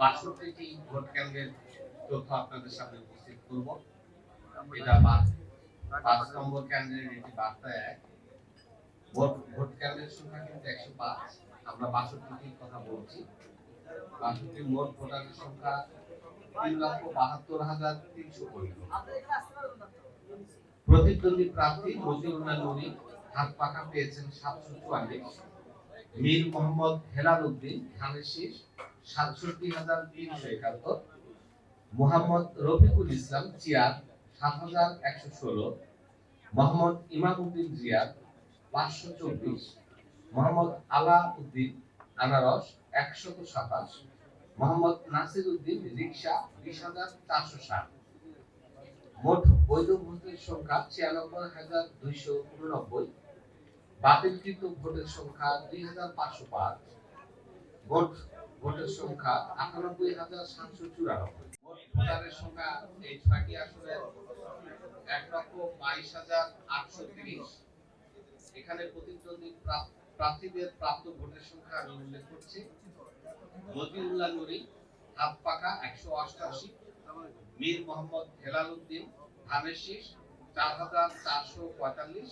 বাষট্টিটি vote কেন্দ্রের তথ্য আপনাদের সামনে উপস্থিত করব? এটা পাঁচ নম্বর কেন্দ্রের এটি বার্তা এক। ভোট ভোট কেন্দ্রের সংখ্যা কিন্তু একশো পাঁচ। আমরা বাষট্টিটির কথা বলছি। বাষট্টি মোট ভোটারের সংখ্যা তিন লক্ষ বাহাত্তর হাজার তিনশো পনেরো। প্রতিদ্বন্দ্বী প্রার্থী মজিউল্লাহ নুরি হাত পাকা পেয়েছেন সাতশো চুয়াল্লিশ। মীর মোহাম্মদ হেলাল উদ্দিন ধানের শীষ রিক্সা বিশ হাজার চারশো ষাট। মোট বৈধ ভোটের সংখ্যা ছিয়ানব্বই হাজার দুইশো উননব্বই। ভোটের সংখ্যা দুই হাজার পাঁচশো পাঁচ। ভোট ভোটের সংখ্যা আটানব্বই হাজার সাতশো চুরানব্বই। ভোটারের সংখ্যা এই ছয়টি আসলে এক লক্ষ বাইশ হাজার আটশো তিরিশ। এখানে প্রতিদ্বন্দ্বী প্রার্থীদের প্রাপ্ত ভোটের সংখ্যা আমি উল্লেখ করছি। মতিউল্লাহ নুরি হাত পাকা একশো অষ্টআশি মীর মোহাম্মদ হেলাল উদ্দিন, ধানের চার হাজার চারশো পঁয়তাল্লিশ,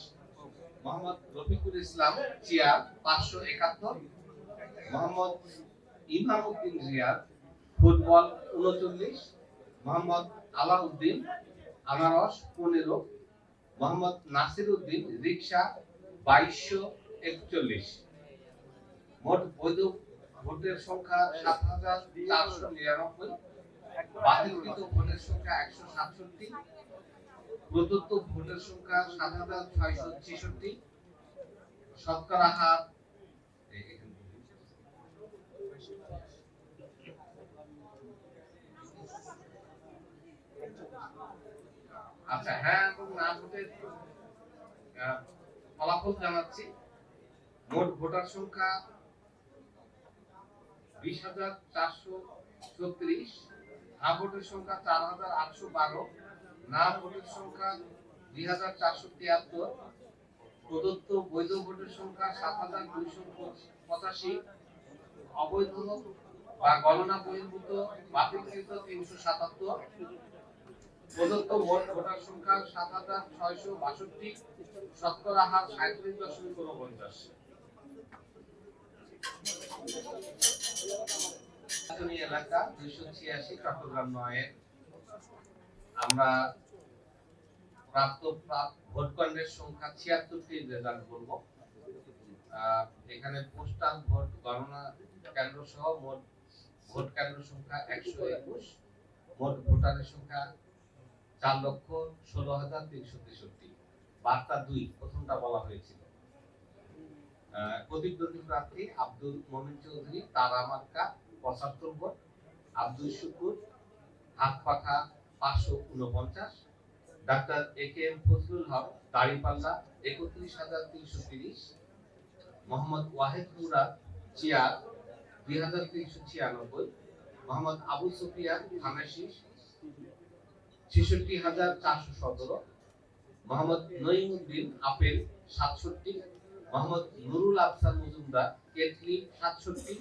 মোহাম্মদ রফিকুল ইসলাম চিয়ার পাঁচশো একাত্তর, মোহাম্মদ ইমামউদ্দিন রিয়াদ ফুটবল উনচল্লিশ, মোহাম্মদ আলাউদ্দিন আনারস পনেরো, মোহাম্মদ নাসির উদ্দিন রিক্সা বাইশশো একচল্লিশ। মোট বৈধ ভোটের সংখ্যা সাত হাজার চারশো নিরানব্বই, বাতিলকৃত ভোটের সংখ্যা একশো সাতষট্টি, প্রদত্ত ভোটের সংখ্যা সাত হাজার ছয়শো ছেষট্টি, শতকরা হার এই- এখানে বলি। আচ্ছা হ্যাঁ এবং না ভোটের ফলাফল জানাচ্ছি। মোট ভোটার সংখ্যা বিশ হাজার চারশো ছত্রিশ হা ভোটের সংখ্যা চার হাজার আটশো বারো, না ভোটের সংখ্যা দুই হাজার চারশো তিয়াত্তর, প্রদত্ত বৈধ ভোটের সংখ্যা সাত হাজার দুইশো পঁচাশি, অবৈধ বা গণনা বহির্ভূত বাতিলকৃত তিনশো সাতাত্তর প্রদত্ত মোট ভোটার সংখ্যা সাত হাজার ছয়শো বাষট্টি শতকরা হার সাঁত্রিশ দশমিক উনপঞ্চাশ। এলাকা দুইশো ছিয়াশি, চট্টগ্রাম নয়ে। আমরা প্রাপ্ত প্রাপ- সংখ্যা ছিয়াত্তরটি রেজাল্ট বলব এখানে পোস্টাল ভোট গণনা কেন্দ্র সহ মোট ভোট কেন্দ্র সংখ্যা একশো একুশ, মোট ভোটারের সংখ্যা চার লক্ষ ষোলো হাজার তিনশো তেষট্টি। বার্তা দুই, প্রথমটা বলা হয়েছিল। প্রতিদ্বন্দ্বী প্রার্থী আব্দুল মমিন চৌধুরী, তারা মার্কা, পঁচাত্তর ভোট, আব্দুল শুকুর, হাত পাখা পাঁচশো উনপঞ্চাশ doctor A K M Fazlul Haque, দাড়িপাল্লা, একত্রিশ হাজার তিনশো তিরিশ। মোহাম্মদ ওয়াহেদ মুরাদ, চিয়ার, দুই হাজার তিনশো ছিয়ানব্বই। মোহাম্মদ আবু সুফিয়ান থানাশিস ছেষট্টি হাজার চারশো সতেরো। মোহাম্মদ নঈমুদ্দিন আপেল সাতষট্টি। মোহাম্মদ নুরুল আফসার মজুমদার কেটলি সাতষট্টি।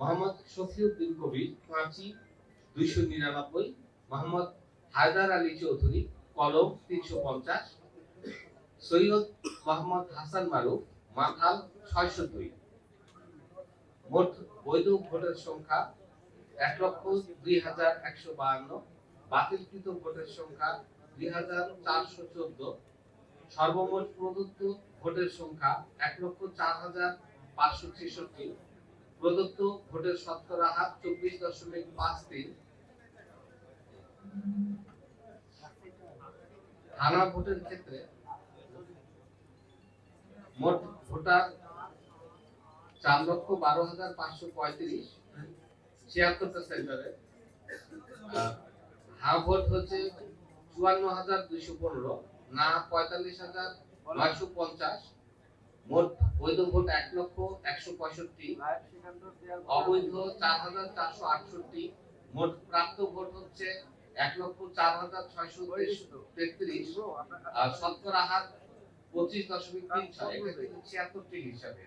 মোহাম্মদ শফিউদ্দিন কবির পাঁচি দুইশো নিরানব্বই। মোহাম্মদ হায়দার আলী চৌধুরী কলম তিনশো পঞ্চাশ। সৈয়দ মোহাম্মদ হাসান মারুফ মাথাল ছয়শো দুই। মোট বৈধ ভোটের সংখ্যা এক লক্ষ দুই হাজার একশো বাহান্ন। বাতিলকৃত ভোটের সংখ্যা দুই হাজার চারশো চোদ্দ। সর্বমোট প্রদত্ত ভোটের সংখ্যা এক লক্ষ চার হাজার পাঁচশো ছেষট্টি। প্রদত্ত ভোটের শতকরা হার চব্বিশ দশমিক পাঁচ তিন। থানা ভোটের ক্ষেত্রে মোট ভোটার চার লক্ষ বারো হাজার পাঁচশো পঁয়ত্রিশ। ছিয়াত্তরটা সেন্টারে। হা ভোট হচ্ছে চুয়ান্ন হাজার দুইশো পনেরো, না পঁয়তাল্লিশ হাজার নয়শো পঞ্চাশ। মোট বৈধ ভোট এক লক্ষ একশো পঁয়ষট্টি। অবৈধ চার হাজার চারশো আটষট্টি। মোট প্রাপ্ত ভোট হচ্ছে এক লক্ষ চার হাজার ছয়শো তেত্রিশ। শতকরা হার পঁচিশ দশমিক তিন ছয়। ছিয়াত্তরটি হিসাবে।